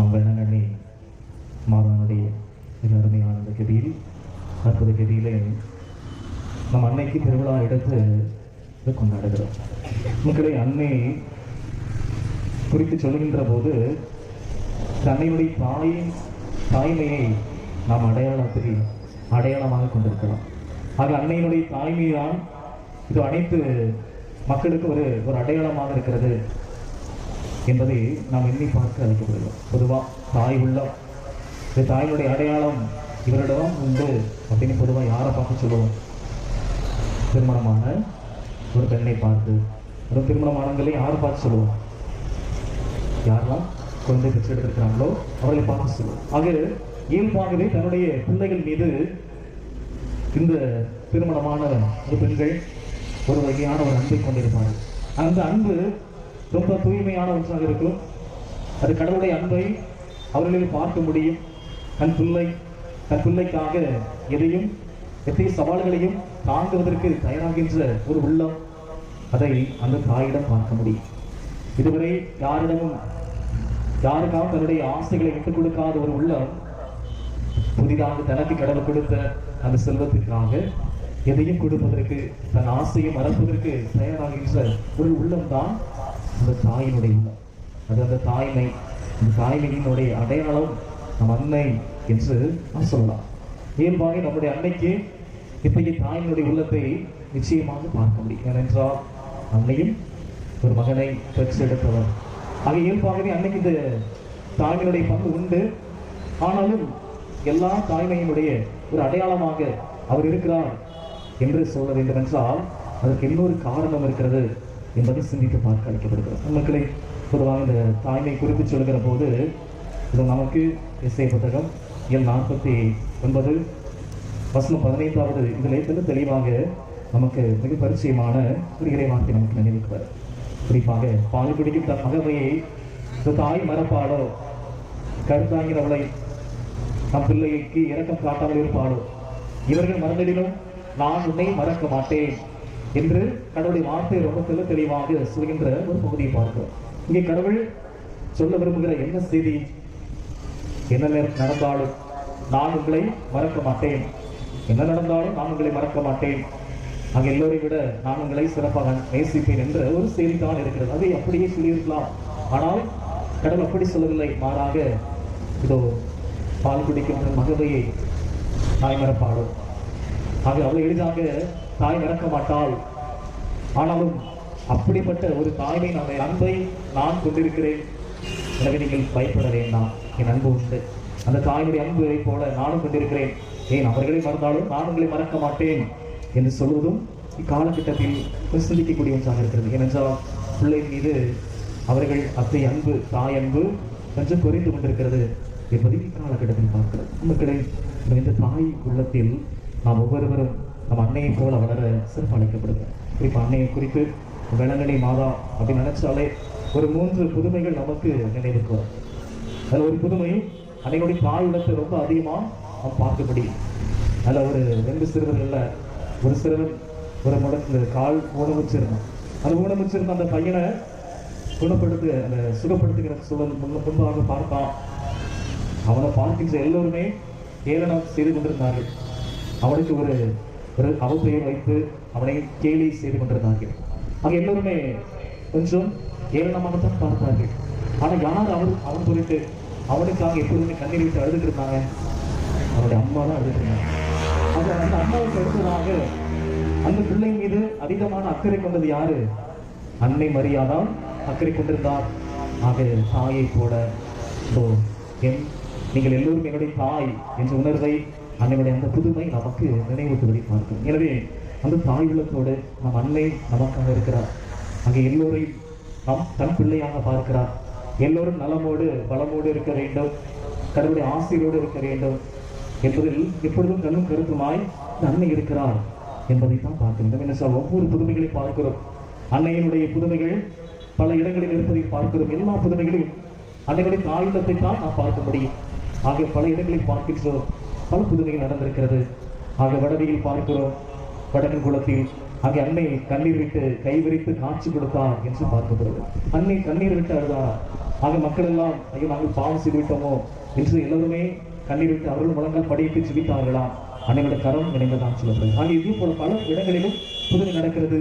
நம் வேணங்கண்ணி மாதானுடைய மிக அருமையான கதியில் அற்புத கதியிலே நம் அன்னைக்கு திருவிழா எடுத்து கொண்டாடுகிறோம். மக்களே அன்னை குறித்து சொல்லுகின்ற போது தன்னையுடைய தாயின் தாய்மையை நாம் அடையாளத்தில் அடையாளமாக கொண்டிருக்கலாம். ஆக அன்னையினுடைய தாய்மை தான் இது அனைத்து மக்களுக்கு ஒரு ஒரு அடையாளமாக இருக்கிறது. என்பதை நாம் எண்ணி பார்க்க அழைக்கப்படுகிறோம். பொதுவாக தாய் உள்ளம். இந்த தாயினுடைய அடையாளம் இவரிடம் உண்டு அப்படின்னு பொதுவாக யாரை பார்த்து சொல்லுவோம்? திருமணமான ஒரு பெண்ணை பார்த்து. ஒரு திருமணமானங்களே யார் பார்த்து சொல்லுவோம்? யாரெல்லாம் குழந்தை பெற்றெடுத்திருக்கிறாங்களோ அவர்களை பார்த்து சொல்லுவோம். ஆக இயல்பாகவே தன்னுடைய பிள்ளைகள் மீது இந்த திருமணமான ஒரு பெண்கள் ஒரு வகையான ஒரு அன்பை கொண்டிருப்பார்கள். அந்த அன்பு ரொம்ப தூய்மையான ஒன்றாக இருக்கும் அது கடவுளுடைய அன்பை அவர்களில் பார்க்க முடியும். தன் பிள்ளை தன் பிள்ளைக்காக எதையும் எத்தனை சவால்களையும் தாங்குவதற்கு தயாராகின்ற ஒரு உள்ளம் அதை அந்த தாயிடம் பார்க்க முடியும். இதுவரை யாரிடமும் யாருக்காக தன்னுடைய ஆசைகளை விட்டுக் கொடுக்காத ஒரு உள்ளம் புதிதாக தனக்கு கடவுள் கொடுத்த அந்த செல்வத்திற்காக எதையும் கொடுப்பதற்கு தன் ஆசையை மறப்பதற்கு தயாராகின்ற ஒரு உள்ளம்தான் அந்த தாயினுடைய உள்ளம் அது அந்த தாய்மை அந்த தாய்மையினுடைய அடையாளம் நம் அன்னை என்று நாம் சொல்லலாம். இயல்பாக நம்முடைய அன்னைக்கு இத்தகைய தாயினுடைய உள்ளத்தை நிச்சயமாக பார்க்க முடியும். ஏனென்றால் அன்னையும் ஒரு மகனை பெற்றெடுத்தவர் ஆக இயல்பாகவே அன்னைக்கு இந்த தாய்மையுடைய பங்கு உண்டு. ஆனாலும் எல்லா தாய்மையினுடைய ஒரு அடையாளமாக அவர் இருக்கிறார் என்று சொல்ல வேண்டும் என்றால் அதற்கு இன்னொரு காரணம் இருக்கிறது. என்பதை சிந்தித்து பார்க்க அழைக்கப்படுகிறது. மக்களே பொதுவாக இந்த தாய்மை குறித்து சொல்கிற போது இது நமக்கு இசை புத்தகம் எண் நாற்பத்தி ஒன்பது வசனம் பதினைந்தாவது இதில் மிக தெளிவாக நமக்கு மிக பரிச்சயமான ஒரு இறைவார்த்தை நமக்கு நினைவுக்குவார் குறிப்பாக பால் குடிக்கும் தன் மகவையை தாய் மரப்பாடோ கருத்தாங்கிறவளை நம் பிள்ளைக்கு இறக்கம் காட்டாமல் இருப்பாளோ? இவர்கள் மறந்திடினும் நான் உன்னை மறக்க மாட்டேன். என்று கடவுளுடைய வார்த்தை ரொம்ப தெளி தெளிவாக சொல்கின்ற ஒரு பகுதியை பார்க்கிறோம். இங்கே கடவுள் சொல்ல விரும்புகிற என்ன செய்தி? என்ன நேரம் நடந்தாலும் நான் உங்களை மறக்க மாட்டேன். என்ன நடந்தாலும் நான் உங்களை மறக்க மாட்டேன். அங்கே எல்லோரையும் விட நான் உங்களை சிறப்பாக நேசிப்பேன் என்ற ஒரு செய்தி தான் இருக்கிறது. அதை அப்படியே சொல்லியிருக்கலாம். ஆனால் கடவுள் அப்படி சொல்லவில்லை. மாறாக இதோ பால் குடிக்கின்ற மகவையை தாய்மரப்பாடும் ஆக அவ்வளவு எளிதாக தாய் மறக்க மாட்டாள். ஆனாலும் அப்படிப்பட்ட ஒரு தாய்மை நம்மை அன்பை நான் கொண்டிருக்கிறேன். எனவே நீங்கள் பயப்பட வேண்டாம். என் அன்பு உண்டு. அந்த தாயினுடைய அன்பை போல நானும் கொண்டிருக்கிறேன். ஏன் அவர்களை மறந்தாலும் நான் உங்களை மறக்க மாட்டேன் என்று சொல்வதும் இக்காலகட்டத்தில் ஒரு சிந்திக்கக்கூடிய ஒன்றாக இருக்கிறது. ஏனென்றால் பிள்ளை மீது அவர்கள் அத்தை அன்பு தாய் அன்பு கொஞ்சம் குறைந்து கொண்டிருக்கிறது என்பதை இக்காலகட்டத்தில் பார்க்கிறது மக்களே இந்த தாய் உள்ளத்தில் நாம் ஒவ்வொருவரும் நம்ம அன்னையை போல வளர சிறப்பு அழைக்கப்படுகிறோம் குறிப்பாக அன்னையை குறித்து வேளங்கனி மாதா அப்படின்னு நினைச்சாலே ஒரு மூன்று புதுமைகள் நமக்கு நினைவுக்கு வரும். அதில் ஒரு புதுமை அன்னையுடைய தாய் ரொம்ப அதிகமாக நாம் பார்க்க முடியும் அதில் ஒரு ரெண்டு சிறுவர்களில் ஒரு சிறுவன் ஒரு முடத்தில் கால் ஊனமுச்சிருந்தான் அந்த ஊனமுச்சிருந்த அந்த பையனை குணப்படுத்து அந்த சுகப்படுத்துகிற சூழல் முன்ன முன்பாக பார்த்தான். அவனை பார்க்கின்ற எல்லோருமே ஏளனம் செய்து கொண்டிருந்தார்கள். அவனுக்கு ஒரு ஒரு அவப்பெயர் வைத்து அவனை கேலி செய்து கொண்டிருந்தார்கள். அவங்க எல்லோருமே கொஞ்சம் ஏளனமாகத்தான் பார்த்தார்கள். ஆனால் யார் அவர்? அவன் குறித்து அவனுக்காக எப்போதுமே கண்ணீர் விட்டு அழுதுட்டு இருந்தாங்க. அவருடைய அம்மா தான் அழுதுட்டு இருந்தாங்க. அது அந்த அம்மாவுக்கு அடுத்ததாக அந்த பிள்ளை மீது அதிகமான அக்கறை கொண்டது யாரு? அன்னை மரியாதான் அக்கறை கொண்டிருந்தார். ஆக தாயை போல ஸோ என் நீங்கள் எல்லோரும் என்னுடைய தாய் என்ற உணர்வை அன்னையுடைய அந்த புதுமை நமக்கு நினைவூட்டுவதை பார்க்கும். எனவே அந்த தாய் நம் அன்னை நமக்காக இருக்கிறார். அங்கே எல்லோரையும் நம் தன் பிள்ளையாக பார்க்கிறார். எல்லோரும் நலமோடு பலமோடு இருக்க வேண்டும். கடவுளுடைய ஆசையோடு இருக்க வேண்டும். என்பதில் எப்பொழுதும் கண்ணும் கருத்துமாய் நன்மை அன்னை இருக்கிறார் என்பதை தான் பார்க்க வேண்டும். என்ன சார் ஒவ்வொரு புதுமைகளை பார்க்கிறோம். அன்னையினுடைய புதுமைகள் பல இடங்களில் இருப்பதை பார்க்கிறோம். எல்லா புதுமைகளையும் அன்னையுடைய தாயுள்ளத்தை தான் நாம் பார்க்க முடியும். ஆகிய பல இடங்களில் பார்க்கின்றோம். பல புதுமைகள் நடந்திருக்கிறது. ஆக வடவியில் பார்க்கிறோம். வடக்கன் குளத்தில் அங்கே அன்னை கண்ணீர் விட்டு கைவிரித்து காட்சி கொடுத்தார் என்று பார்க்கப்படுது அன்னை கண்ணீர் விட்டு அழுதார் ஆக மக்கள் எல்லாம் ஐயோ நாங்கள் பாவம் செய்து விட்டோமோ என்று எல்லோருமே கண்ணீர் விட்டு அவர்கள் முழங்கால் படையிட்டு ஜிபித்தார்களாம் அன்னையோட கரம் நினைந்ததான் சொல்லப்படுது ஆக இதே போல பல இடங்களிலும் புதுமை நடக்கிறது.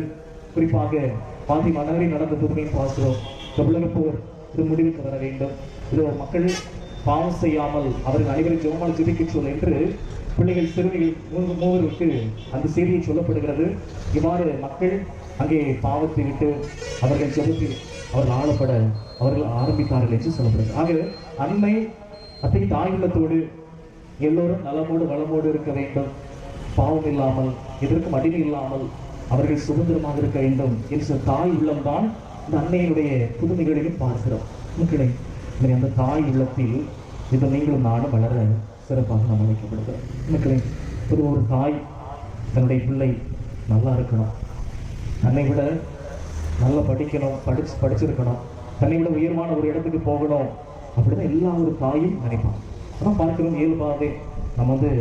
குறிப்பாக பாதி மன்னரில் நடந்த புதுமையும் பார்க்கிறோம். இந்த உலகப்போர் இது முடிவுக்கு வர வேண்டும். இது மக்கள் பாவம் செய்யாமல் அவர்கள் அனைவரும் ஜெபமால் ஜெபிக்க சொல் என்று பிள்ளைகள் சிறுமிகள் மூன்று மூவருக்கு அந்த செய்தியை சொல்லப்படுகிறது. இவ்வாறு மக்கள் அங்கே பாவத்தை விட்டு அவர்கள் ஜெபத்தில் அவர்கள் ஆளப்பட அவர்கள் ஆரம்பித்தார்கள் என்று சொல்லப்படுகிறது. ஆக அண்மை அத்தை தாய் உள்ளத்தோடு எல்லோரும் நலமோடு வளமோடு இருக்க வேண்டும். பாவம் இல்லாமல் எதற்கும் அடிமை இல்லாமல் அவர்கள் சுதந்திரமாக இருக்க வேண்டும் என்று தாய் உள்ளம்தான் இந்த அன்னையினுடைய புதுமைகளிலும் பார்க்கிறோம். மக்களே இந்த அந்த தாய் உள்ளத்தில் இது நீங்களும் நானும் வளர சிறப்பாக நாம் அழைக்கப்படுகிறோம். மக்களே ஒரு ஒரு தாய் தன்னுடைய பிள்ளை நல்லா இருக்கணும். தன்னை விட நல்லா படிக்கணும் படிச்சு படிச்சிருக்கணும். தன்னை விட உயர்வான ஒரு இடத்துக்கு போகணும் அப்படின்னு எல்லா ஒரு தாயும் நினைப்பான். ஆனால் பார்க்கிறோம் இயல்பாகவே நம்ம வந்து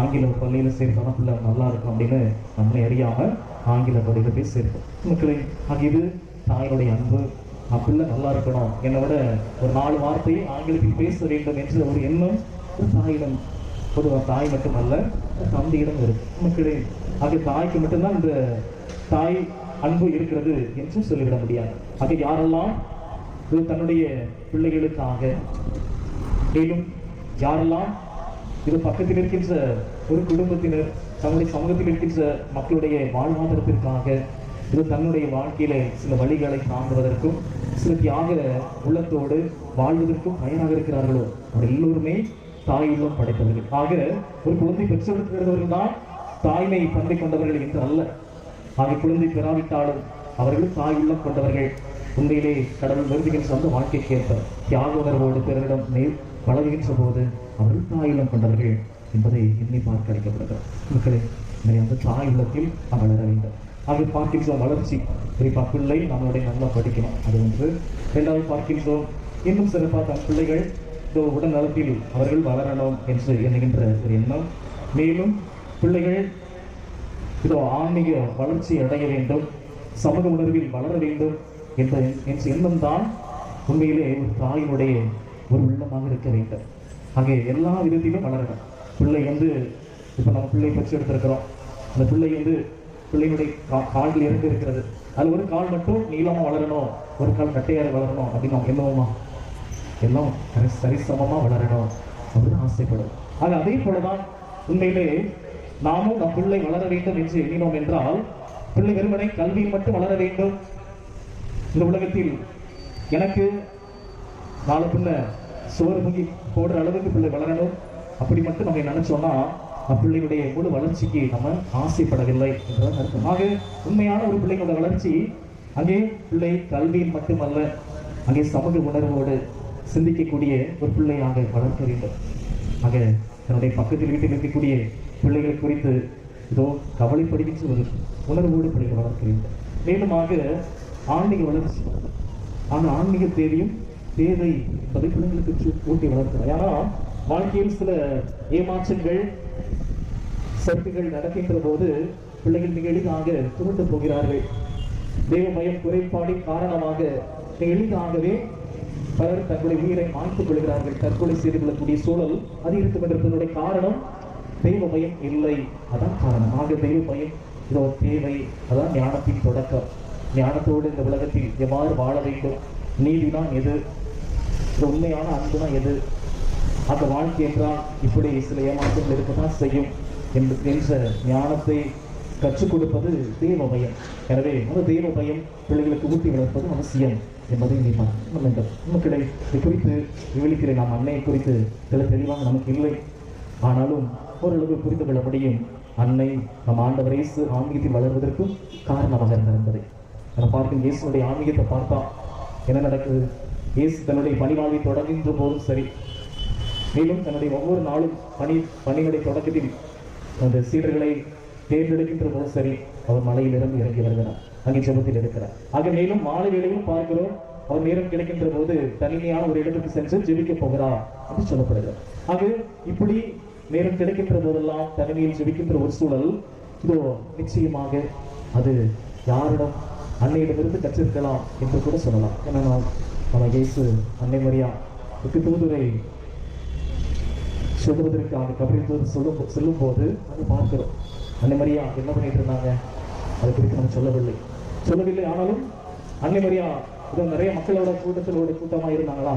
ஆங்கில பள்ளியில் சேர்க்கணும் பிள்ளை நல்லா இருக்கும் அப்படின்னு நம்மளை அறியாமல் ஆங்கில பள்ளியில் போய் சேர்ப்போம். மக்களே ஆகியது இது தாயினுடைய அன்பு நான் நல்லா இருக்கணும். என்னை விட ஒரு நாலு வார்த்தை ஆங்கிலத்தில் பேச வேண்டும் என்ற ஒரு எண்ணம் ஒரு தாயிடம் ஒரு தாய் மட்டுமல்ல தந்தையிடம் இருக்கு மக்களே ஆக தாய்க்கு மட்டும்தான் இந்த தாய் அன்பு இருக்கிறது என்று சொல்லிவிட முடியாது. ஆக யாரெல்லாம் இது தன்னுடைய பிள்ளைகளுக்காக மேலும் யாரெல்லாம் இது பக்கத்தில் இருக்கின்ற ஒரு குடும்பத்தினர் தன்னுடைய சமூகத்தில் இருக்கின்ற மக்களுடைய வாழ்வாதாரத்திற்காக இது தன்னுடைய வாழ்க்கையில சில வழிகளை தாண்டுவதற்கும் சில தியாக உள்ளத்தோடு வாழ்வதற்கும் பயனாக இருக்கிறார்களோ? அவர் எல்லோருமே தாய் படைத்தவர்கள். ஆக ஒரு குழந்தை பெற்றெடுக்கிறவர்கள் தான் தாய்மை பண்பை கொண்டவர்கள் என்று அல்ல. ஆக குழந்தை பெறாவிட்டாலும் அவர்கள் தாயுள்ளம் கொண்டவர்கள். உண்மையிலே கடவுள் விரும்புகின்ற அந்த வாழ்க்கைக்கு ஏற்ப தியாக உணர்வோடு பிறரிடம் நேர் பழகுகின்ற போது அவர்கள் தாயுள்ளம் கொண்டவர்கள் என்பதை எண்ணி பார்க்க அளிக்கப்படுகிறது மக்களே இந்த அந்த தாய் உள்ளத்தில் வளர வேண்டும். அது பார்க்கின்றோம் வளர்ச்சி. குறிப்பாக பிள்ளை நம்மளுடைய நல்லா படிக்கணும். அது ஒன்று. இரண்டாவது பார்க்கின்றோம் இன்னும் சிறப்பாக தன் பிள்ளைகள் இந்த உடல் நலத்தில் அவர்கள் வளரணும் என்று எண்ணுகின்ற ஒரு எண்ணம். மேலும் பிள்ளைகள் இதோ ஆன்மீக வளர்ச்சி அடைய வேண்டும். சமூக உணர்வில் வளர வேண்டும் என்ற என் எண்ணம் தான் உண்மையிலே ஒரு தாயினுடைய ஒரு உள்ளமாக இருக்க வேண்டும். அங்கே எல்லா விதத்திலும் வளரணும். பிள்ளை வந்து இப்போ நம்ம பிள்ளை பற்றி எடுத்திருக்கிறோம். அந்த பிள்ளை வந்து பிள்ளையுடைய கா காலில் இருந்து இருக்கிறது. அது ஒரு கால் மட்டும் நீளமாக வளரணும். ஒரு கால் கட்டையாக வளரணும் அப்படின்னு நம்ம எல்லாம் சரி சரிசமமாக வளரணும் அப்படின்னு ஆசைப்படும். ஆக அதே போலதான் உண்மையிலே நாமும் நம் பிள்ளை வளர வேண்டும் என்று எண்ணினோம் என்றால் பிள்ளை வெறுமனை கல்வியில் மட்டும் வளர வேண்டும். இந்த உலகத்தில் எனக்கு நாலு பிள்ளை சுவர் முங்கி போடுற அளவுக்கு பிள்ளை வளரணும். அப்படி மட்டும் நம்ம நினைச்சோம்னா பிள்ளையுடைய முழு வளர்ச்சிக்கு நம்ம ஆசைப்படவில்லை என்றுதான் அர்த்தம். ஆக உண்மையான ஒரு பிள்ளைகளோட வளர்ச்சி அங்கே பிள்ளை கல்வியில் மட்டுமல்ல அங்கே சமூக உணர்வோடு சிந்திக்கக்கூடிய ஒரு பிள்ளையாக வளர்க்க வேண்டும். ஆக தன்னுடைய பக்கத்தில் வீட்டில் இருக்கக்கூடிய பிள்ளைகள் குறித்து இதோ கவலைப்படுகின்ற ஒரு உணர்வோடு பிள்ளைகள் வளர்க்க வேண்டும். மேலுமாக ஆன்மீக வளர்ச்சி ஆனால் ஆன்மீக தேவையும் தேவை என்பதை பிள்ளைங்களுக்கு ஊட்டி வளர்க்கிறார் ஏன்னா வாழ்க்கையில் சில ஏமாற்றங்கள் சர்க்குகள் நடக்கின்ற போது பிள்ளைகள் மிக எளிதாக துருண்டு போகிறார்கள். தெய்வமயம் குறைபாடின் காரணமாக மிக எளிதாகவே பலர் தங்களுடைய உயிரை மாய்த்துக் கொள்கிறார்கள். தற்கொலை செய்து கொள்ளக்கூடிய சூழல் அதிகரித்து கொண்டிருப்பதனுடைய காரணம் தெய்வ பயம் இல்லை. அதான் காரணம். ஆக தெய்வ பயம் இதோ தேவை. அதான் ஞானத்தின் தொடக்கம். ஞானத்தோடு இந்த உலகத்தில் எவ்வாறு வாழ வேண்டும்? நீதிதான் எது? இந்த உண்மையான அன்புனா எது? அந்த வாழ்க்கை என்றால் இப்படி சில ஏமாற்றங்கள் இருக்கத்தான் செய்யும். என்று என்ற ஞானத்தை கற்றுக் கொடுப்பது தெய்வ பயம் எனவே அந்த தெய்வ பயம் பிள்ளைகளுக்கு ஊட்டி வளர்ப்பது அவசியம் என்பதை நீ வேண்டும் நமக்கிடை இது குறித்து விவரிக்கிறேன். நாம் அன்னையை குறித்து சில தெளிவாக நமக்கு இல்லை. ஆனாலும் ஓரளவு புரிந்து கொள்ள முடியும். அன்னை நம் ஆண்டவர் இயேசு ஆன்மீகத்தில் வளர்வதற்கும் காரணமாக இருந்தார் என்பதை. நம்ம பார்க்கும் இயேசுடைய ஆன்மீகத்தை பார்த்தா என்ன நடக்குது? இயேசு தன்னுடைய பணிவாழ்வை தொடங்குகின்ற போதும் சரி. மேலும் தன்னுடைய ஒவ்வொரு நாளும் பணி பணிகளை தொடக்கத்தில் அந்த சீடர்களை தேர்ந்தெடுக்கின்ற போது சரி அவர் மலையிலிருந்து இறங்கி வருகிறார். அங்கே ஜபத்தில் இருக்கிறார். ஆக மேலும் மாலை வேளையிலும் பார்க்கிறோம் அவர் நேரம் கிடைக்கின்ற போது தனிமையான ஒரு இடத்துக்கு சென்று ஜெபிக்க போகிறார் அப்படின்னு சொல்லப்படுகிறார் ஆக இப்படி நேரம் கிடைக்கின்ற போதெல்லாம் தனிமையில் ஜெபிக்கின்ற ஒரு சூழல் இதோ நிச்சயமாக அது யாரிடம் அன்னையிடமிருந்து கற்றிருக்கலாம் என்று கூட சொல்லலாம். ஏன்னா நம்ம இயேசு அன்னை மரியா தூதுரை சொல்வதற்காக கபரில் தூது சொல்லும் செல்லும் போது அது பார்க்கிறோம் அன்னை மரியா என்ன பண்ணிட்டு இருந்தாங்க? அது குறித்து நம்ம சொல்லவில்லை. சொல்லவில்லை ஆனாலும் அன்னை மரியா இதோ நிறைய மக்களோட கூட்டத்திலோட கூட்டமாக இருந்தாங்களா?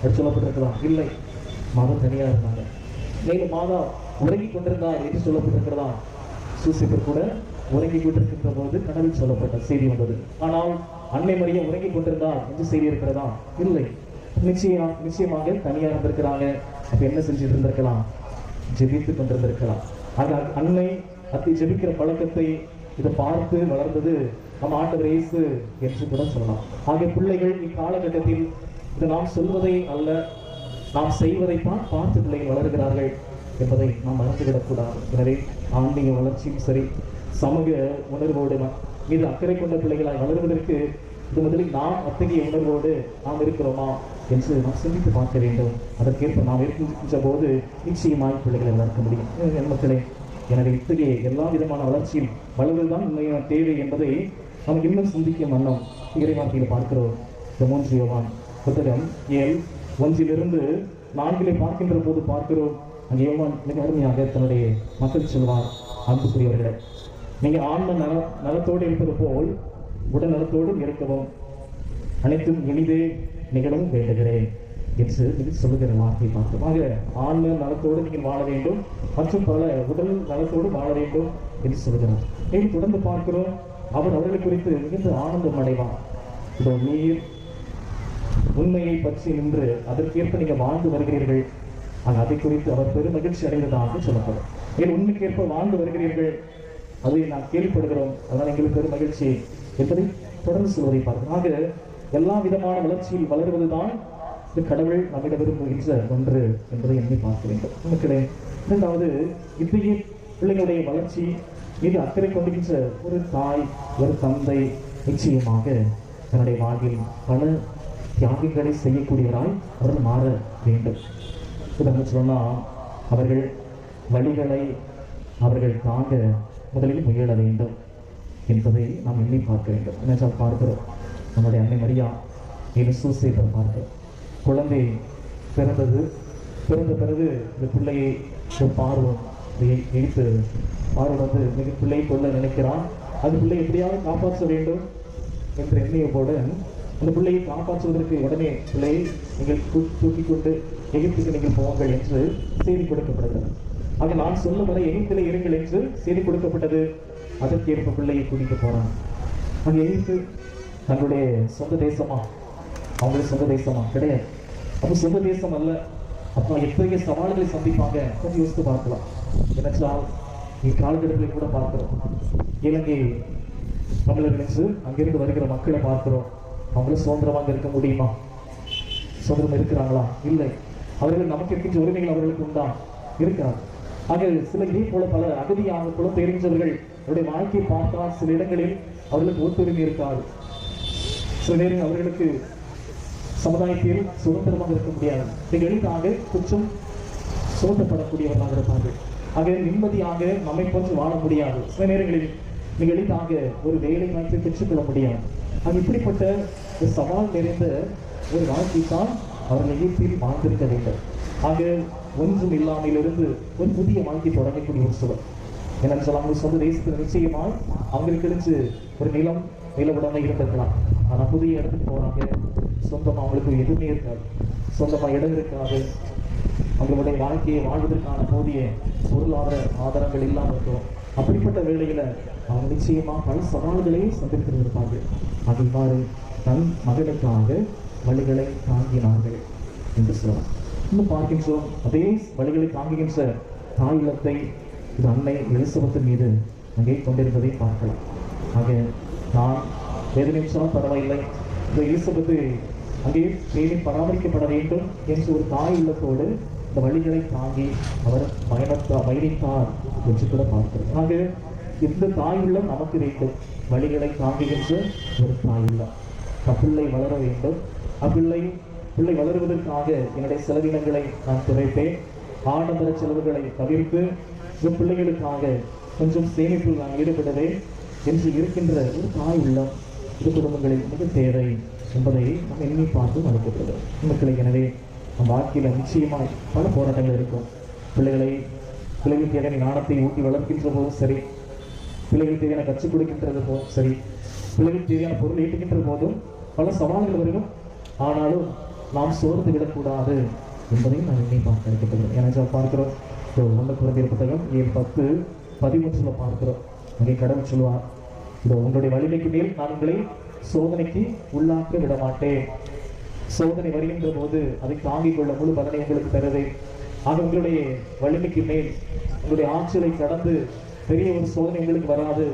அது சொல்லப்பட்டிருக்கலாம். இல்லை மதம் தனியாக இருந்தாங்க. மேலும் மாதா உறங்கி கொண்டிருந்தார் என்று சொல்லப்பட்டிருக்கிறதா? சூசிப்பர் கூட உறங்கி கொண்டிருக்கின்ற போது கனவில் சொல்லப்பட்ட செய்தி வந்தது. ஆனால் அன்னை மரியா உறங்கி கொண்டிருந்தார் என்று செய்தி இருக்கிறதா? இல்லை. நிச்சயம் நிச்சயமாக தனியாக இருந்திருக்கிறாங்க. அப்ப என்ன செஞ்சுட்டு இருந்திருக்கலாம் ஜெபித்து கொண்டிருந்திருக்கலாம். ஆக அன்னை அத்தை ஜெபிக்கிற பழக்கத்தை இதை பார்த்து வளர்ந்தது நம்ம ஆண்டவர் இயேசு என்று கூட சொல்லலாம். ஆகிய பிள்ளைகள் இக்காலகட்டத்தில் இது நாம் சொல்வதை அல்ல நாம் செய்வதை தான் பார்த்து பிள்ளைகள் வளர்கிறார்கள் என்பதை நாம் மறந்துவிடக்கூடாது. எனவே ஆன்மீக வளர்ச்சியும் சரி சமூக உணர்வோடு மீது அக்கறை கொண்ட பிள்ளைகளாய் வளர்வதற்கு இது முதலில் நாம் அத்தகைய உணர்வோடு நாம் இருக்கிறோமா என்று நாம் சிந்தித்து பார்க்க வேண்டும். அதற்கேற்ப நாம் இருக்கின்ற போது நிச்சயமாய் பிள்ளைகளை வளர்க்க முடியும். எண்ணத்திலே எனவே இத்தகைய எல்லா விதமான வளர்ச்சியும் வளர்வதுதான் உண்மையான தேவை என்பதை நாம் இன்னும் சிந்திக்கும் வண்ணம் இறைவார்த்தையில் பார்க்கிறோம். இந்த மூன்று யோவான் புத்தகம் ஏழ் ஒன்றிலிருந்து நான்கிலே பார்க்கின்ற போது பார்க்கிறோம். அங்கே யோவான் மிக அருமையாக தன்னுடைய மக்கள் சொல்வார். அன்புக்குரியவர்களை நீங்கள் ஆன்ம நல நலத்தோடு இருப்பது போல் உடல் நலத்தோடும் இருக்கவும் அனைத்தும் இனிதே நிகழும் வேண்டுகிறேன். என்று இது சொல்லுகிற வார்த்தை பார்த்தோம் ஆக ஆன்ம நலத்தோடு நீங்கள் வாழ வேண்டும். மற்றும் பல உடல் நலத்தோடு வாழ வேண்டும் என்று சொல்கிறார் ஏன் தொடர்ந்து பார்க்கிறோம். அவர் அவர்களை குறித்து மிகுந்த ஆனந்தம் அடைவார். இதோ நீர் உண்மையை பற்றி நின்று அதற்கேற்ப நீங்கள் வாழ்ந்து வருகிறீர்கள். ஆனால் அதை குறித்து அவர் பெரும் மகிழ்ச்சி அடைந்ததாக சொல்லப்படும். ஏன் உண்மைக்கேற்ப வாழ்ந்து வருகிறீர்கள். அதை நாம் கேள்விப்படுகிறோம். அதனால் எங்களுக்கு பெரும் மகிழ்ச்சி. என்பதை தொடர்ந்து சொல்வதை பார்க்கிறோம் ஆக எல்லா விதமான வளர்ச்சியில் வளருவதுதான் இந்த கடவுள் நம்மிடம் விரும்புகின்ற ஒன்று என்பதை எண்ணி பார்க்க வேண்டும். மக்களே இரண்டாவது இத்தகைய பிள்ளைகளுடைய வளர்ச்சி மீது அக்கறை கொண்டுகின்ற ஒரு தாய் ஒரு தந்தை நிச்சயமாக தன்னுடைய வாழ்வில் பல தியாகங்களை செய்யக்கூடியவராய் அவர்கள் மாற வேண்டும். உதாரணம் சொன்னால் அவர்கள் வழிகளை அவர்கள் தாங்க முதலில் முயல வேண்டும். என்பதை நாம் எண்ணி பார்க்க வேண்டும். என்னென்றால் பார்க்கிறோம். நம்முடைய அன்னை மரியா இது சூசேபர் பார்க்கிறோம் குழந்தை பிறந்தது பிறந்த பிறகு இந்த பிள்ளையை பார்வம் இழுத்து பார்வம் வந்து மிக பிள்ளையை கொள்ள நினைக்கிறான். அது பிள்ளை எப்படியாவது காப்பாற்ற வேண்டும் என்ற எண்ணியப்போடு அந்த பிள்ளையை காப்பாற்றுவதற்கு உடனே பிள்ளையை நீங்கள் தூக்கி கொண்டு எகிப்துக்கு நீங்கள் போங்கள் என்று செய்தி கொடுக்கப்படுகிறது. ஆக நான் சொல்லும் வரை எகிப்திலே இருங்கள் என்று செய்தி கொடுக்கப்பட்டது. அதற்கேற்ப பிள்ளையை கூட்டிட்டு போறான் அங்கே எகிப்து தங்களுடைய சொந்த தேசமா? அவங்களுடைய சொந்த தேசமா? கிடையாது. அப்ப சொந்த தேசம் அல்ல. அப்ப எத்தகைய சவால்களை சந்திப்பாங்க? கொஞ்சம் யோசித்து பார்க்கலாம். ஏனென்றால் இக்காலகட்டத்தில் கூட பார்க்கிறோம். இலங்கை தமிழர்கள் என்று அங்கிருந்து வருகிற மக்களை பார்க்கிறோம். அவங்களும் சுதந்திரமாக இருக்க முடியுமா? சுதந்திரம் இருக்கிறாங்களா? இல்லை. அவர்கள் நமக்கு இருக்கின்ற உரிமைகள் அவர்களுக்கு உண்டா? இருக்கிறார் ஆக சில இதே போல பல அகதியாக தெரிஞ்சவர்கள் அவருடைய வாழ்க்கையை பார்த்தால் சில இடங்களில் அவர்களுக்கு ஒத்துரிமை இருக்காது. சில நேரம் அவர்களுக்கு சமுதாயத்தில் சுதந்திரமாக இருக்க முடியாது. மிக எளிதாக குற்றம் சுமத்தப்படக்கூடியவர்களாக இருப்பார்கள். ஆக நிம்மதியாக நம்மை போன்று வாழ முடியாது. சில நேரங்களில் மிக எளிதாக ஒரு வேலை வாய்ப்பை பெற்றுக்கொள்ள முடியாது. அது இப்படிப்பட்ட ஒரு சவால் நிறைந்த ஒரு வாழ்க்கை தான் அவர்கள் எகிப்தில் வாழ்ந்திருக்க வேண்டும். ஆக ஒன்றும் இல்லாமலிருந்து ஒரு புதிய வாழ்க்கை தொடங்கக்கூடிய ஒரு சுவர் ஏனென்றால் அவங்க சொந்த தேசத்தில் நிச்சயமாய் அவங்களுக்கு தெரிஞ்சு ஒரு நிலம் நிலவுடனே இருந்திருக்கலாம். ஆனா புதிய இடத்துக்கு போறாங்க. சொந்தமா அவங்களுக்கு எதுவுமே இருக்காது. சொந்தமா இடம் இருக்காது. அவங்களுடைய வாழ்க்கையை வாழ்வதற்கான போதிய பொருளாதார ஆதாரங்கள் இல்லாமல் இருக்கும் அப்படிப்பட்ட வேளையில அவங்க நிச்சயமா பல சவால்களையும் சந்தித்திருந்திருப்பாங்க அது இவ்வாறு தன் மகளுக்காக வழிகளை தாங்கினார்கள் என்று சொல்லலாம். இன்னும் பார்க்கின்றோம். அதே வழிகளை தாங்குகின்ற தாய் இது அன்னை எலிசபத்து மீது அங்கே கொண்டிருப்பதை பார்க்கலாம். ஆக நான் எது நிமிஷமும் பரவாயில்லை. இந்த எலிசபத்து அங்கே பேணி பராமரிக்கப்பட வேண்டும் என்று ஒரு தாய் இல்லத்தோடு இந்த வழிகளை தாங்கி அவர் பயணத்தார் பயணித்தார் என்று கூட பார்க்கிறோம் ஆக இந்த தாய் உள்ளம் நமக்கு வேண்டும். வழிகளை தாங்குகின்ற ஒரு தாய் உள்ளம். அப்பிள்ளை வளர வேண்டும். அப்பிள்ளை பிள்ளை வளருவதற்காக என்னுடைய செலவினங்களை நான் குறைப்பேன். ஆடம்பர செலவுகளை தவிர்த்து என் பிள்ளைகளுக்காக கொஞ்சம் சேமிப்பில் நான் ஈடுபடவே என்று இருக்கின்ற ஒரு தாய் உள்ளம் இது குடும்பங்களில் மிக தேவை என்பதை நாம் எண்ணி பார்த்து நடக்கிறது மக்களை எனவே நம் வாழ்க்கையில் நிச்சயமாய் பல போராட்டங்கள் இருக்கும். பிள்ளைகளை பிள்ளைகள் தேவையான நாணத்தை ஊட்டி வளர்க்கின்ற போதும் சரி பிள்ளைகள் தேவையான கற்றுக் கொடுக்கின்றது போதும் சரி பிள்ளைகள் தேவையான பொருள் ஈட்டுகின்ற போதும் பல சவால்கள் வரும். ஆனாலும் நாம் சோர்ந்து விடக்கூடாது என்பதையும் நான் எண்ணி பார்க்க இருக்கின்றோம் ஏன்னா பார்க்கிறோம் ஸோ ஒன்று குழந்தைய புத்தகம் ஏழு பத்து பதிமூன்றில் பார்க்கிறோம். அங்கே கடவுள் சொல்லுவார். இதோ உங்களுடைய வலிமைக்கு மேல் நான் உங்களை சோதனைக்கு உள்ளாக்க விட மாட்டேன் சோதனை வருகின்ற போது அதை தாங்கிக் கொள்ள முழு பலனை உங்களுக்கு தருவேன் ஆக உங்களுடைய வலிமைக்கு மேல் உங்களுடைய ஆற்றலை கடந்து பெரிய ஒரு சோதனை உங்களுக்கு வராது.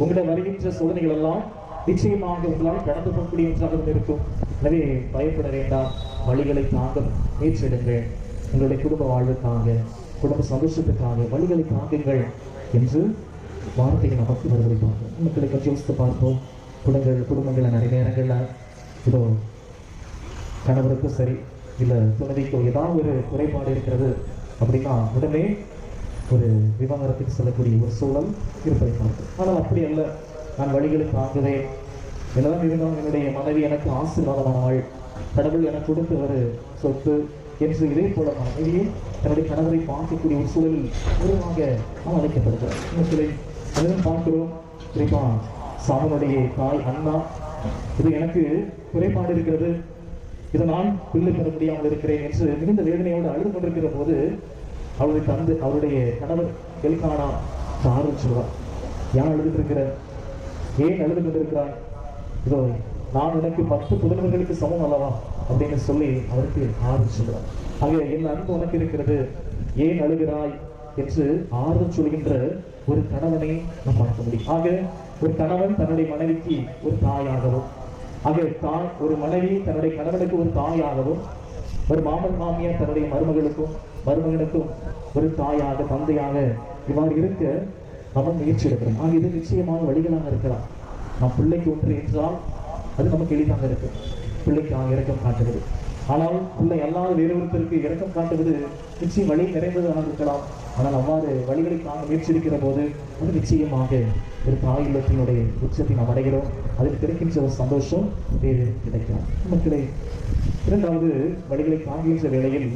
உங்களிடம் வருகின்ற சோதனைகள் எல்லாம் நிச்சயமாக உங்களால் கடந்து போகக்கூடிய ஒன்றாக இருக்கும். எனவே பயப்பட வேண்டாம். வழிகளை தாங்க முயற்சிடுங்கள் உங்களுடைய குடும்ப வாழ்வுக்காக. குடும்ப சந்தோஷத்துக்காக வழிகளை காக்குங்கள் என்று வார்த்தைகள் நமக்கு வருவதைப்பாங்க மக்களை கொஞ்சம் யோசித்து பார்ப்போம். குடும்பங்கள் குடும்பங்களில் நிறைய நேரங்களில் இதோ கணவருக்கும் சரி இல்லை துணைவிக்கோ ஏதாவது ஒரு குறைபாடு இருக்கிறது அப்படின்னா உடனே ஒரு விவாகரத்துக்கு செல்லக்கூடிய ஒரு சூழல் இருப்பதை பார்ப்போம். ஆனால் அப்படி அல்ல. நான் வழிகளை தாங்குவேன். என்னதான் இருந்தாலும் என்னுடைய மனைவி எனக்கு ஆசீர்வாதமானவள் கடவுள் எனக்கு கொடுத்த ஒரு சொத்து என்று இதே போல மனைவியே தன்னுடைய கணவரை பார்க்கக்கூடிய ஒரு சூழலில் உருவாக நாம் அழைக்கப்படுகிறோம். இன்னொரு அதிலும் பார்க்கிறோம். குறிப்பா சாமனுடைய தாய் அண்ணா. இது எனக்கு குறைபாடு இருக்கிறது. இதை நான் பிள்ளை பெற முடியாமல் இருக்கிறேன் என்று மிகுந்த வேதனையோடு அழுது கொண்டிருக்கிற போது அவருடைய தந்து அவருடைய கணவர் எல்கானா ஆறுதல் சொல்வார் ஏன் அழுதுட்டு இருக்கிற ஏன் அழுது கொண்டிருக்கிறாய்? இதோ நான் எனக்கு பத்து புதல்வர்களுக்கு சமம் அல்லவா? அப்படின்னு சொல்லி அவருக்கு ஆறுதல் சொல்றார். ஆக என் அன்பு உனக்கு இருக்கிறது. ஏன் அழுகிறாய்? என்று ஆறுதல் சொல்கின்ற ஒரு கணவனை நாம் பார்க்க முடியும். ஆக ஒரு கணவன் தன்னுடைய மனைவிக்கு ஒரு தாயாகவும் ஆக தாய் ஒரு மனைவி தன்னுடைய கணவனுக்கு ஒரு தாயாகவும் ஒரு மாமன் மாமியார் தன்னுடைய மருமகளுக்கும் மருமகனுக்கும் ஒரு தாயாக தந்தையாக இவ்வாறு இருக்க அவன் முயற்சி எடுக்கிறோம் ஆக இது நிச்சயமாக வழிகளாக இருக்கலாம். நம் பிள்ளைக்கு ஒன்று என்றால் அது நமக்கு எளிதாக இருக்கு பிள்ளைக்கு இறக்கம் காட்டுவது. ஆனால் பிள்ளை அல்லாத வேறொருத்தருக்கு இறக்கம் காட்டுவது நிச்சயம் வழி நிறைந்ததாக இருக்கலாம். ஆனால் அவ்வாறு வழிகளை காண முயற்சியிருக்கிற போது அது நிச்சயமாக ஒரு தாய் இல்லத்தினுடைய உச்சத்தை நாம் அடைகிறோம். அதில் கிடைக்கின்ற ஒரு சந்தோஷம் வேறு கிடைக்கலாம். மக்களே இரண்டாவது வழிகளை காண்கின்ற வேளையில்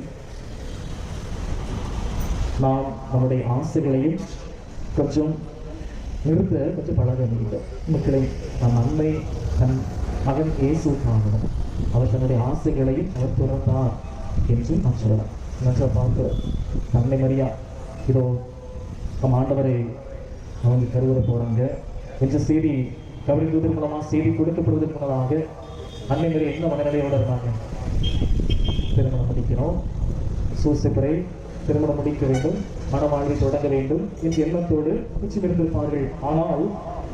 நாம் நம்முடைய ஆசைகளையும் கொஞ்சம் நிறுத்த கொஞ்சம் பழக வேண்டும். மக்களை நம் அன்னை தன் மகன் இயேசுக்காகவும் அவர் தன்னுடைய ஆசைகளையும் அவர் துறந்தார் என்று நாம் சொல்லலாம். நன்றாக பார்க்கிறோம் தன்னை மரியா இதோ நம் ஆண்டவரை அவங்க கருவற போகிறாங்க என்ற செய்தி கவரின் மூலமாக செய்தி கொடுக்கப்படுவதற்கு முன்னதாக அன்னை மரியா என்ன மனநிலையோட இருந்தாங்க திருமணம் முடிக்கணும் சூசப்பரை திருமணம் முடிக்க வேண்டும். மனவாழ்வை தொடங்க வேண்டும் என்ற எண்ணத்தோடு குச்சி விருந்திருப்பார்கள் ஆனால்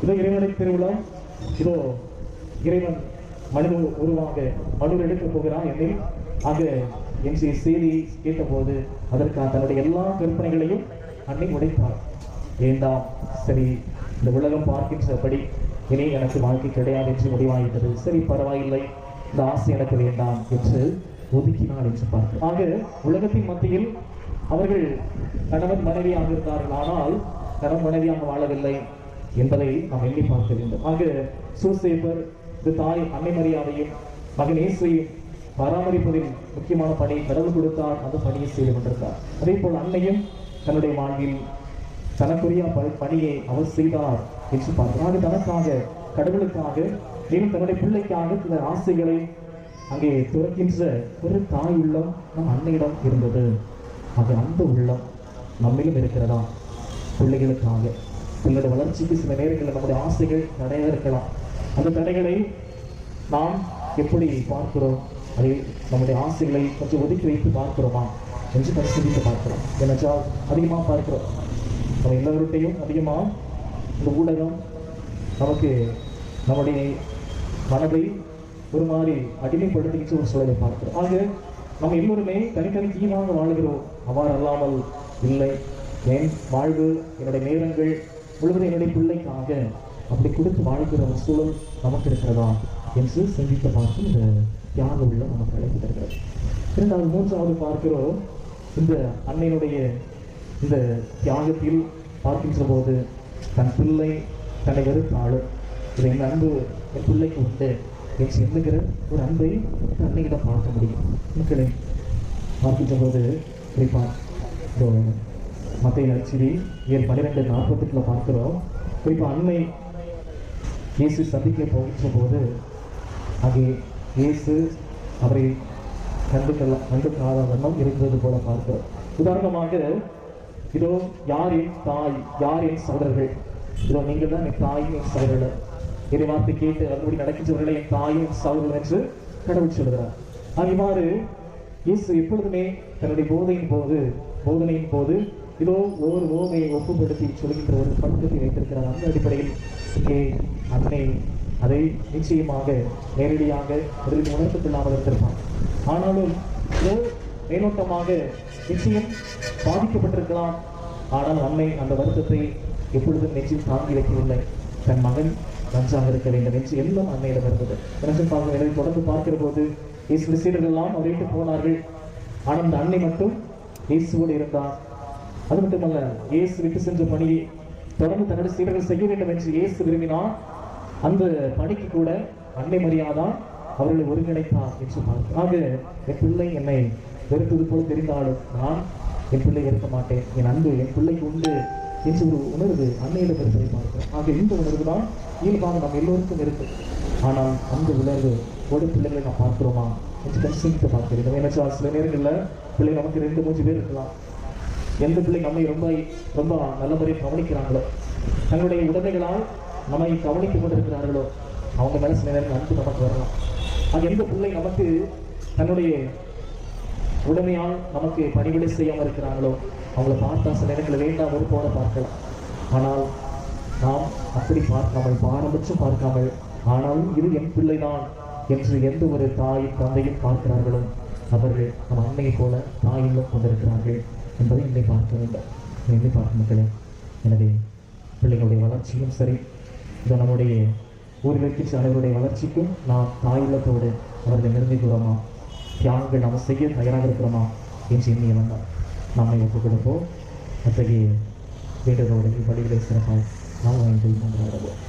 இதோ இறைவனை திருவிழா இதோ இறைவன் மனித உருவாக மனு எடுக்க போகிறான் என்னில் ஆக என்ற செய்தி கேட்டபோது அதற்கான தன்னுடைய எல்லா கற்பனைகளையும் அன்னை உடைத்தார் வேண்டாம் சரி இந்த உலகம் பார்க்கின்றபடி இனி எனக்கு வாழ்க்கை கிடையாது என்று முடிவாகிட்டது சரி பரவாயில்லை. இந்த ஆசை எனக்கு வேண்டாம் என்று ஒதுக்கினாள் என்று பார்க்கிறோம். ஆக உலகத்தின் மத்தியில் அவர்கள் கணவன் மனைவியாக இருந்தார்கள். ஆனால் கணவன் மனைவியாக வாழவில்லை என்பதை நாம் எண்ணி பார்க்க வேண்டும். ஆக சூசேபர் தாய் அன்னை மரியாதையும் மகன் இயேசுவையும் பராமரிப்பதில் முக்கியமான பணி கடவுள் கொடுத்தால் அந்த பணியை செய்து கொண்டிருந்தார். அதே போல் அன்னையும் தன்னுடைய வாழ்வில் தனக்குரிய பணியை அவர் செய்தார் என்று பார்க்கிறார் தனக்காக கடவுளுக்காக மேலும் தன்னுடைய பிள்ளைக்காக சில ஆசைகளை அங்கே துறக்கின்ற ஒரு தாய் உள்ளம் நம் அன்னையிடம் இருந்தது. அது அந்த உள்ளம் நம்மிலும் இருக்கிறதா? பிள்ளைகளுக்காக. பிள்ளைகளுடைய வளர்ச்சிக்கு சில நேரங்களில் நம்முடைய ஆசைகள் நிறைய இருக்கலாம். அந்த தடைகளை நாம் எப்படி பார்க்கிறோம்? அதை நம்முடைய ஆசைகளை கொஞ்சம் ஒதுக்கி வைத்து பார்க்கிறோமா? என்று பரிசீலித்து பார்க்கிறோம். ஏனென்றால் அதிகமாக பார்க்கிறோம். நம்ம எல்லோருட்டையும் அதிகமாக இந்த ஊடகம் நமக்கு நம்முடைய மனதை ஒரு மாதிரி அடிமைப்படுத்திக்கிட்டு ஒரு சூழலை பார்க்கிறோம். ஆக நம்ம எல்லோருமே தனித்தனி தீவாக வாழ்கிறோம். அவ்வாறு அல்லாமல் இல்லை. என் வாழ்வு என்னுடைய நேரங்கள் முழுவதும் என்னுடைய பிள்ளைக்காக அப்படி கொடுத்து வாழ்கிற ஒரு சூழல் நமக்கு இருக்கிறதா என்று சிந்தித்து பார்த்து இந்த தியாக உள்ள நமக்கு அழைப்பு தருகிறது. இரண்டாவது மூன்றாவது பார்க்கிறோம். இந்த அன்னையினுடைய இந்த தியாகத்தில் பார்க்கின்ற போது தன் பிள்ளை தன்னை வெறுத்தாலும் இதை என் அன்பு என் பிள்ளைக்கு உண்டு என்று எண்ணுகிற ஒரு அன்பை அன்னையிடம் பார்க்க முடியும். மக்களை பார்க்கின்ற போது குறிப்பாக மத்திய நச்சிரி ஏன் பன்னிரெண்டு நாற்பத்தெட்டில் பார்க்கிறோம். குறிப்பாக அன்னை இயேசு சந்திக்க போகின்ற போது அங்கே இயேசு அவரை கண்டுக்கல கண்டுக்காத வண்ணம் இருந்தது போல பார்க்கிறோம். உதாரணமாக இதோ யார் என் தாய் யார் என் சகோதரர்கள்? இதோ நீங்கள் தான் என் தாயும் என் சகோதரர்கள். இதை வார்த்தை கேட்டு அதன்படி நடக்கின்றவர்களை என் தாயும் என் சகோதரர்கள் என்று கடவுள் சொல்கிறார் அவ்வாறு இயேசு எப்பொழுதுமே தன்னுடைய போதையின் போது போதனையின் போது இதோ ஒவ்வொரு ஓமையை ஒப்புப்படுத்தி சொல்கின்ற ஒரு பழக்கத்தை வைத்திருக்கிறார். அந்த அடிப்படையில் இங்கே அன்னை அதை நிச்சயமாக நேரடியாக அவர்களுக்கு உணர்த்தப்படாமல் இருந்திருப்பான். ஆனாலும் மேலோட்டமாக நிச்சயம் பாதிக்கப்பட்டிருக்கலாம். ஆனால் அன்னை அந்த வருத்தத்தை எப்பொழுதும் நெஞ்சில் தாங்கி வைக்கவில்லை. தன் மகன் நன்றாக இருக்க வேண்டும் என்று எல்லாம் அன்னையிடம் இருந்தது. நினைச்சு எனவே தொடர்ந்து பார்க்கிற போது இயேசு சீடர்கள்லாம் எல்லாம் போனார்கள். ஆனால் அந்த அன்னை மட்டும் இயேசுவோடு இருந்தார் அது மட்டுமல்ல இயேசு விட்டு சென்ற பணியை தொடர்ந்து தன்னுடைய சீடர்கள் செய்ய வேண்டும் என்று இயேசு விரும்பினார். அந்த பணிக்கு கூட அன்னை மரியாதான் அவர்களை ஒருங்கிணைத்தார் என்று பார்க்கிறோம் ஆக என் பிள்ளை என்னை வெறுத்தது போல் தெரிந்தாலும் நான் என் பிள்ளை இருக்க மாட்டேன். என் அன்பு என் பிள்ளைக்கு உண்டு என்று ஒரு உணர்வு அன்னையில் இருப்பதை பார்க்கிறோம். ஆக இந்த உணர்வு தான் இயல்பாக நம் எல்லோருக்கும் இருக்கு ஆனால் அந்த உணர்வு ஒரு பிள்ளைகளை நாம் பார்க்கிறோமா என்று சிந்தித்து பார்க்கிறோம். ஏன்னா சில நேரங்களில் பிள்ளை நமக்கு ரெண்டு மூன்று பேர் இருக்கலாம். எந்த பிள்ளை நம்மை ரொம்ப ரொம்ப நல்ல முறையில் கவனிக்கிறாங்களோ தங்களுடைய உடமைகளால் நம்மை கவனித்துக் கொண்டிருக்கிறார்களோ அவங்க மனசு சில நேரம் அன்பு நமக்கு வரலாம். அது எந்த பிள்ளை நமக்கு தன்னுடைய உடமையால் நமக்கு பணிவிடை செய்யாமல் இருக்கிறாங்களோ அவங்கள பார்த்தா சில நேரங்களில் வேண்டாம் ஒரு போல பார்க்கலாம். ஆனால் நாம் அப்படி பார்க்காமல் பாரபட்சம் பார்க்காமல் ஆனாலும் இது என் பிள்ளை தான் என்று எந்த ஒரு தாயும் தந்தையும் பார்க்கிறார்களோ அவர்கள் நம் அன்னையை போல தாயிலும் கொண்டிருக்கிறார்கள். என்பதை என்னை பார்க்க வேண்டும். எண்ணி பார்க்க மக்களே எனவே பிள்ளைகளுடைய வளர்ச்சியும் சரி இது நம்முடைய ஊரில் அனைவருடைய வளர்ச்சிக்கும் நாம் தாயுள்ளத்தோடு அவர்களை நெருங்கி கூறமா தியாகங்கள் நாம் செய்ய தயாராக இருக்கிறோமா? என்று எண்ணிய வந்தார். நம்மை ஒப்புக் கொடுப்போம் அத்தகைய வீடுகளோடு படிகளை சிறப்பாக நாம் வாங்கி கொண்டாடுவோம்